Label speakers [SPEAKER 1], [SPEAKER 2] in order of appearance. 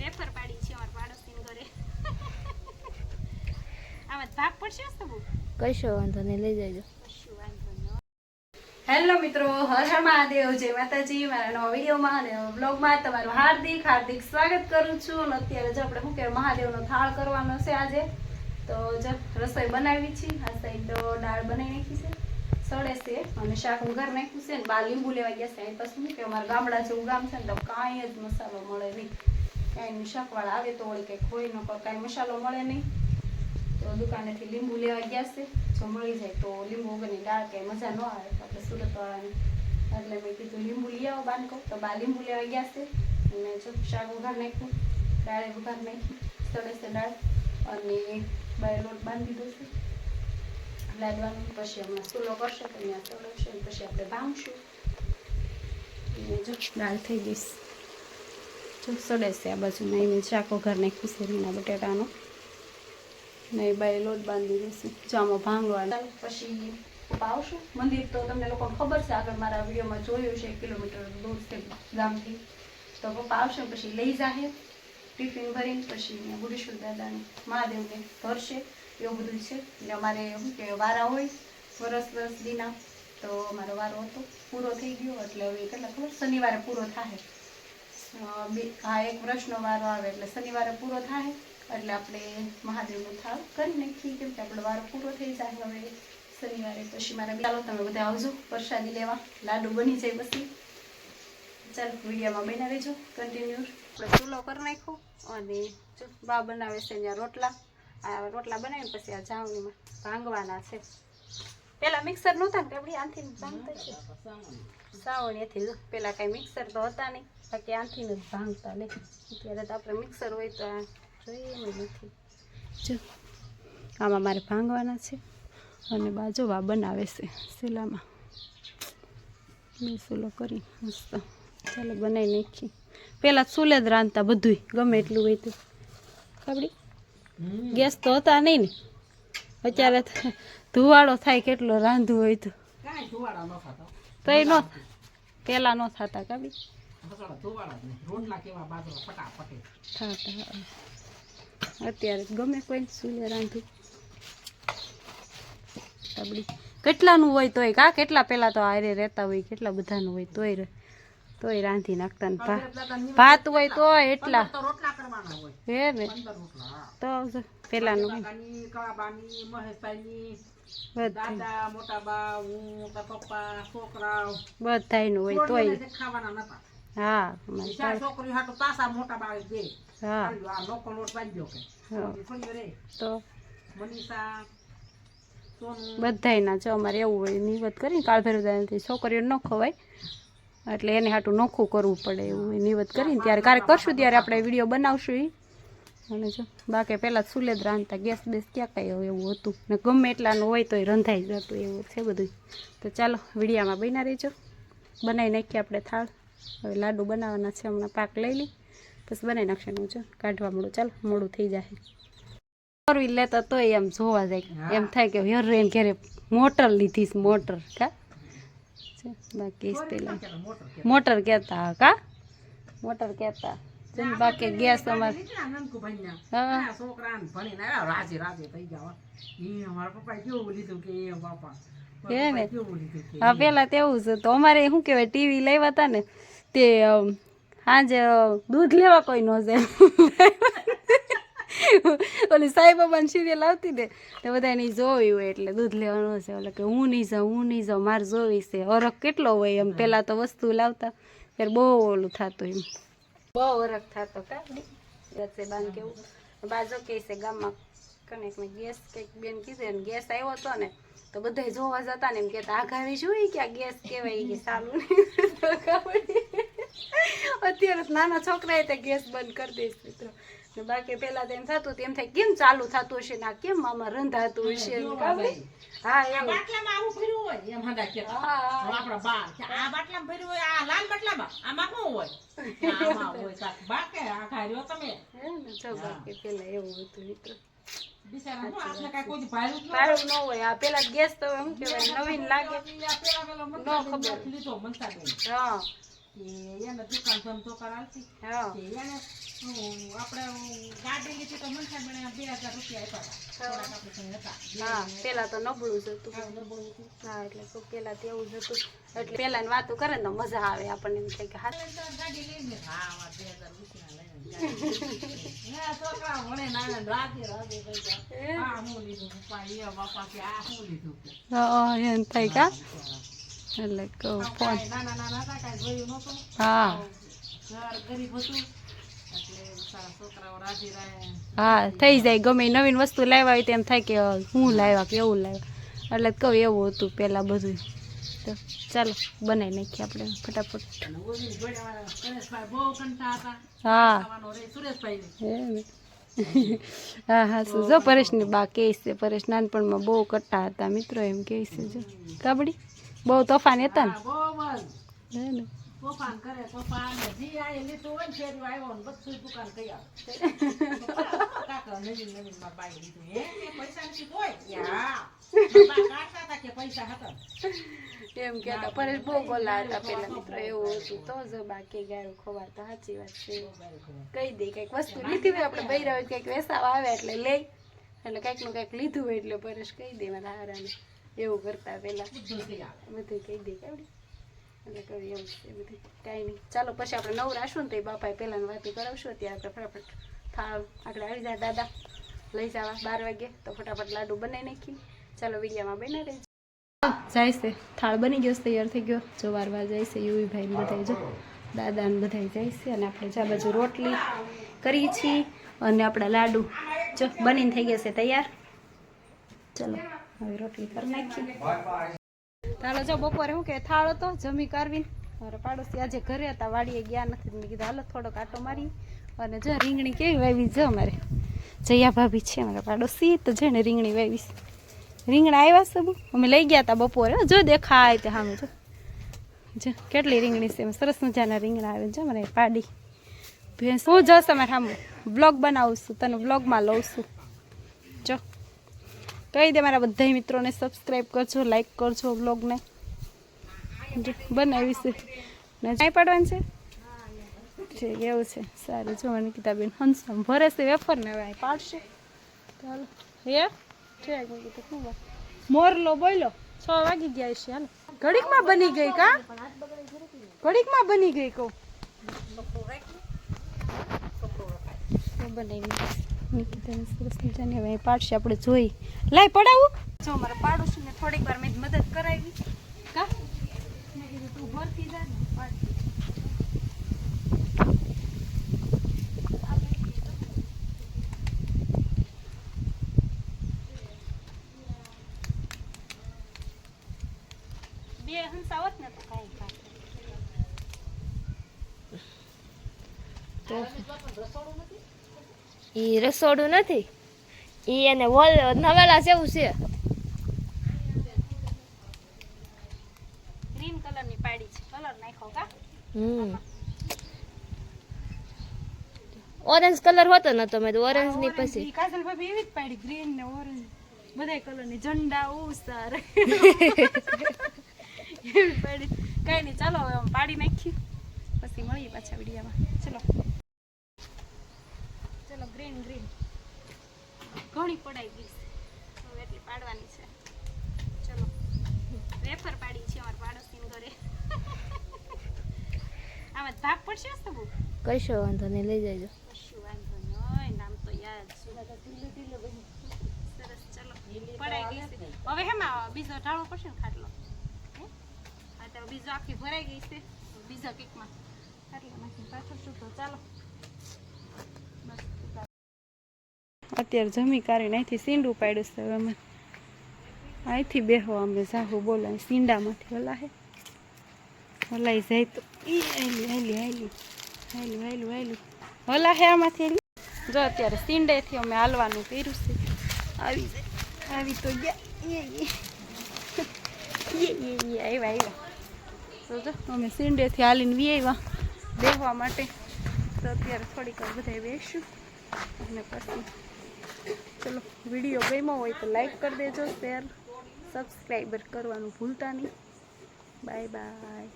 [SPEAKER 1] Wafer પાડી છે અમારા પાડોશી ઘરે. આમાં ભાગ પડશે સબુ
[SPEAKER 2] કશો વાંધો નહીં લઈ જજો.
[SPEAKER 1] હેલો મિત્રો હર હર મહાદેવ જય માતાજી. મારા નવા વિડીયોમાં અને બ્લોગમાં તમારું હાર્દિક હાર્દિક સ્વાગત કરું છું. અને અત્યારે જો આપણે શું કહેવાય મહાદેવનો થાળ કરવાનો છે આજે. તો જો રસોઈ બનાવી છે. આ સાઈડ તો દાળ બનાવી નાખી છે. સડે છે. અને શાક હું ઘર નાખ્યું છે. ને બા લીંબુ લેવા ગયા છે. અહીં પછી શું કે અમારા ગામડા જેવું ગામ છે ને તો કાંઈ જ મસાલો મળે નહીં. કાંઈ શાકવાળા આવે તો વળી કંઈક હોય ન કાંઈ મસાલો મળે નહીં. તો દુકાનેથી લીંબુ લેવા ગયા છે, જો મળી જાય તો લીંબુ વગરની દાળ કંઈ મજા ન આવે. આપણે સુરતવાળાની એટલે મેં કીધું લીંબુ લઈ આવો બાંધકો તો બા લીંબુ લેવા ગયા છે, અને જો શાક ઉઘાર નાખ્યું, દાળે વઘાર નાખી, સડે દાળ, અને બાય લોટ બાંધી દીધો છે. લાદવાનું, પછી હમણાં સુલો કરશે, તો અહીંયા ચડવશે પછી આપણે ભાંગશું. જો દાળ થઈ ગઈ જો સડે આ બાજુ નહીં શાક વઘાર નાખ્યું રીંગણા બટેટાનો. નહીં બાય લોટ બાંધી દેશે. જામાં ભાંગવાનું પછી પપ્પા મંદિર તો તમને લોકોને ખબર છે, આગળ મારા વિડીયોમાં જોયું છે કિલોમીટર દૂર છે ગામથી. તો પપ્પા આવશે પછી લઈ જાહે. ટિફિન ભરીને પછી ગુરેશ્વર દાદાને, મહાદેવને ભરશે એવું બધું છે. એટલે અમારે શું કે વારા હોય, વરસ વરસ દીના. તો અમારો વારો હતો. પૂરો થઈ ગયો, એટલે હવે કેટલા ખબર? શનિવારે પૂરો થાય આ એક વર્ષનો વારો આવે એટલે શનિવારે પૂરો થાય, એટલે આપણે મહાદેવનો થાળ કરી નાખીએ, કેમ કે આપણો વારો પૂરો થઈ જાય. હવે શનિવારે પછી મારા ચાલો, તમે બધા આવજો, પ્રસાદી લેવા. લાડુ બની જાય પછી. ચાલો, વિડીયોમાં બના રહેજો. કન્ટિન્યુ ચૂલો કરી નાખ્યો અને જો, બા બનાવે છે અહીંયા રોટલા. આ રોટલા બનાવીને પછી આ જાવણીમાં ભાંગવાના છે. પેલા મિક્સર નહોતા ને આપણી આનથી ભાંગતા છે સાવણીથી જો પેલા કાંઈ મિક્સર તો હતા નહીં બાકી આંથી જ ભાંગતા લે અત્યારે તો આપણે મિક્સર હોય તો આ જોઈએ ને નથી. જો આમાં મારે ભાંગવાના છે અને બાજુ આ બનાવે છે સિલામાં મેં સુલો કરી મસ્ત. ચાલો બનાવી નાખી પહેલાં ચૂલે જ રાંધતા બધુંય ગમે એટલું હોય તો. ખબડી ગેસ તો હતા નહીં ને? અત્યારે ધુવાડો થાય કેટલો રાંધવું હોય તો. તો એ નો પેલા નો થતા કબી અત્યારે ગમે કોઈ સુલે રાંધું. તબડી કેટલાનું હોય તોય કા? કેટલા પેલા તો હારે રહેતા હોય કેટલા બધાનું હોય તોય રે- તોય રાંધી નાખતા ને ભાત હોય તોય એટલા. હે ને? તો પેલાનું. હોય. બધું બધાયનું હોય તોય. હા ચાલે. હા. તો? બધાયના જો અમારે એવું હોય નિવત કરીને કાળભેરદાથી છોકરીઓ ન ખવાય. એટલે એને હાટું નોખું કરવું પડે એવું એ નિવત કરીને ત્યારે ક્યારેક કરશું ત્યારે આપણે વીડિયો બનાવશું એ અને જો, બાકી પહેલાં સુલેદ રાંધતા ગેસ બેસ ક્યાં કાંઈ હોય એવું હતું. ને ગમે એટલાનું હોય તોય રંધાઈ જતું એવું છે બધું તો ચાલો, વિડીયામાં બના રહેજો. બનાવી નાખીએ આપણે થાળ. હવે લાડુ બનાવવાના છે, હમણાં પાક લઈ લઈ. પછી બનાવી નાખશે હું જો, કાઢવા મળું. ચાલો, મોડું થઈ જાય. કરવી લેતા તોય એમ જોવા જાય. એમ થાય કે હેર રેન ઘરે મોટર લીધીશ મોટર. કા? છે, બાકી પેલા મોટર કહેતા કા? મોટર કહેતા. બાકી ગેસ અમારે હા. હે ને? હા પેલા તેવું છે તો અમારે શું કહેવાય ટીવી લેવા હતા ને તે સાંજે દૂધ લેવા કોઈ ન જાય. ઓલી સાઈબાબાની સિરિયલ આવતી ને, તો બધા એની જોવી હોય એટલે દૂધ લેવાનું છે એટલે કે હું નહીં જાઉં, હું નહીં જાઉં, મારે જોવી છે. હરખ કેટલો હોય એમ? પહેલાં તો વસ્તુ લાવતા, ત્યારે બહુ ઓલું થતું એમ. બહુ હરખ થતો વચ્ચે બાન કેવું? બાજુ કે છે ગામમાં કનેક ગેસ કંઈક બેન કીધું ગેસ આવ્યો હતો ને, તો બધા જોવા જતા ને એમ કહેતા આઘાવી જોઈ કે આ ગેસ કહેવાય કે સારું અત્યારે નાના છોકરાએ તો ગેસ બંધ કરી દઈશ મિત્રો ને બાકી પેલા તો એમ થતું એમ થાય કેમ ચાલુ થતું હશે ને આ કેમ આમાં રંધાતું હશે હે ને જો બાકી પેલા એવું હતું મિત્રો. આ પેલા ગેસ તો એમ નવીન લાગે. ન ખબર. હા.
[SPEAKER 3] એને દુકાન ધંધો કરાવતી એને આપણે ગાડી લીધી તો મનસા બને બે હજાર રૂપિયા આપ્યા હતા થોડાક આપણે કંઈ હતા
[SPEAKER 1] હા પેલા તો નબળું જ હતું
[SPEAKER 3] બે નબળું હતું.
[SPEAKER 1] હા એટલે તો પેલા તો એવું જ હતું એટલે પેલા વાતો કરે ને તો મજા આવે આપણને એમ થાય કે હા
[SPEAKER 3] ગાડી લઈને હા બે હજાર રૂપિયા લઈને ગાડી. હા, છોકરા ભણે નાના ને રાધે રાધે કહી જાય. આ હું લીધું બાપા કે આ હું લીધું
[SPEAKER 1] એમ થાય કા એટલે કહું ફોન. હા. હા થઈ જાય. ગમે નવીન વસ્તુ લાવ્યા હોય તેમ થાય કે હું લાવ્યા કે એવું લાવ્યા. એટલે કહું એવું હતું પહેલાં બધું. તો ચાલો બનાવી નાખીએ આપણે ફટાફટ. હા. હા હા શું? જો પરેશની બા કહે છે પરેશ નાનપણમાં બહુ કટ્ટા હતા. મિત્રો એમ કહે છે જો. કાબડી? બહુ તોફાન હતા ને
[SPEAKER 3] બહુ જ
[SPEAKER 1] હે ને.
[SPEAKER 3] તોફાન કરે તોફાન જી આ લીધું હોય ને શેરી આવ્યો ને બધું દુકાન કઈ આવે કાકા નવીન નવીનમાં બાઈ લીધું. હે કે પૈસા નથી હોય યા. બા કાઢતા હતા કે પૈસા હતા.
[SPEAKER 1] એમ કહેતા પરેશ બહુ બોલા હતા પેલા મિત્રો એવું હતું. તો જ બાકી ગાયું તો સાચી વાત છે. કહી દે કંઈક વસ્તુ લીધી હોય આપણે બૈરા હોય કંઈક વેસાવા આવે એટલે લઈ. એટલે કંઈકનું કંઈક લીધું હોય એટલે પરેશ કહી દે મારા હારાને. એવું કરતા પેલા
[SPEAKER 3] બધું
[SPEAKER 1] કહી દે કેવડી એટલે કહ્યું એવું છે બધું કાંઈ નહીં. ચાલો પછી આપણે નવું રાશું ને તો એ બાપાએ પહેલાં વાતી કરાવશું ત્યાં આપણે ફટાફટ થાળ આગળ આવી જાય દાદા. લઈ જવા બાર વાગે. તો ફટાફટ લાડુ બનાવી નાખી ચાલો વિડીયામાં બના રહી જાય છે. થાળ બની ગયો છે, તૈયાર થઈ ગયો. જો વાર જાય છે યુવી ભાઈ ને બધા જો. દાદા ને બધા જાય છે અને આપણે જા બાજુ રોટલી કરી છીએ અને આપણા લાડુ જો બનીને થઈ ગયા છે તૈયાર. ચલો. હવે રોટલી કરી નાખી ચાલો જો બપોરે શું કે થાળ હતો, જમી કરવી મારા પાડોશી આજે ઘરે હતા, વાડીએ ગયા નથી. મેં કીધું, હાલો, થોડોક આટો મારી. અને જો રીંગણી કેવી વાવી જો અમારે. જયા ભાભી છે મારા પાડોશી, તો છે ને રીંગણી વાવીશ રીંગણા આવ્યા બહુ. અમે લઈ ગયા હતા બપોરે. જો દેખાય તે સામે જો. જો, કેટલી રીંગણી છે. સરસ મજાના રીંગણા આવે છે મને પાડી. ભેંસ. હું જશ અમારે સામે બ્લોગ બનાવું છું. તને બ્લોગમાં લઉં છું. જો. કહી દે મારા બધા મિત્રોને સબસ્ક્રાઈબ કરજો લાઈક કરજો બ્લોગને જો બનાવી છે. ને ચાય પાડવાનું છે? ઠીક એવું છે. સારું, જો મને કીતાબેન હંસમ, ભરે છે વેફર ને હવે પાડશે. ચાલો, હે? ઠીક મેં કીધું, શું વાત? મોરલો બોલો છ વાગી ગયા છે, હાલો. ઘડીકમાં બની ગઈ કા? ઘડીકમાં બની ગઈ કહું. બનાવી નિકિતાને સરસ મજાની હવે અહીં પાડશે આપણે જોઈ લાઈ પડાવું જો મારા પાડોશી ને થોડીક વાર મેં મદદ કરાવી કા મેં કીધું તું ભરતી જા ને પાડતી. બે હંસા હોત ને તો કાંઈ કાંઈ
[SPEAKER 2] ઈ રસોડું નથી ઈ એને વોલ નવેલા જેવું છે.
[SPEAKER 1] ગ્રીન કલરની પાડી છે. કલર નાખ્યો કા?
[SPEAKER 2] હમ. ઓરેન્જ કલર હોતો નતો મેં તો.
[SPEAKER 1] ઓરેન્જની
[SPEAKER 2] પછી.
[SPEAKER 1] કાજલ ભાભી એવી જ પાડી ગ્રીન ને ઓરેન્જ બધાય કલરની. ઝંડા ઉસાર એવી પાડી. કઈ નહીં ચાલો હવે પાડી નાખી પછી મળીએ પાછા વિડીયામાં. ચલો. ગ્રીન ગ્રીન ઘણી પડાઈ ગઈ છે. હવે એટલી પાડવાની છે. ચલો. વેફર પાડી છે અમારા પાડોશીને ઘરે. આમાં ભાગ પડશે બહુ?
[SPEAKER 2] કશો વાંધો નહીં લઈ જજો.
[SPEAKER 1] કશું વાંધો નહીં નામ તો યાદ છે. સરસ ચલો. પડાઈ ગઈ છે. હવે હેમાં બીજો ઢાળો પડશે ને ખાટલો? હે? તો બીજો આખી ભરાઈ ગઈ છે. બીજા કેકમાં. ખાટલામાંથી પાછળ તો ચાલો. અત્યારે જમી કાઢીને અહીંથી સીંડું પાડ્યું છે અમે. અહીંથી બેહો અમે જાહુ, બોલો સીંડામાંથી હલાહે. હલાઈ જાય તો ઈ હેલી હેલી હેલી હાયલું હાયલું હલા હે આમાંથી જો અત્યારે સીંડેથી અમે હાલવાનું કર્યું છે. આવી આવી તો ગયા. આવ્યા આવ્યા. જો, અમે સીંડેથી હાલીને વી આવ્યા બેહવા માટે. તો અત્યારે થોડીક બધા બેસશું. અને પછી ચલો, વીડિયો ગમ્યો હોય તો લાઈક કરી દેજો શેર સબસ્ક્રાઈબર કરવાનું ભૂલતા નહીં. Bye bye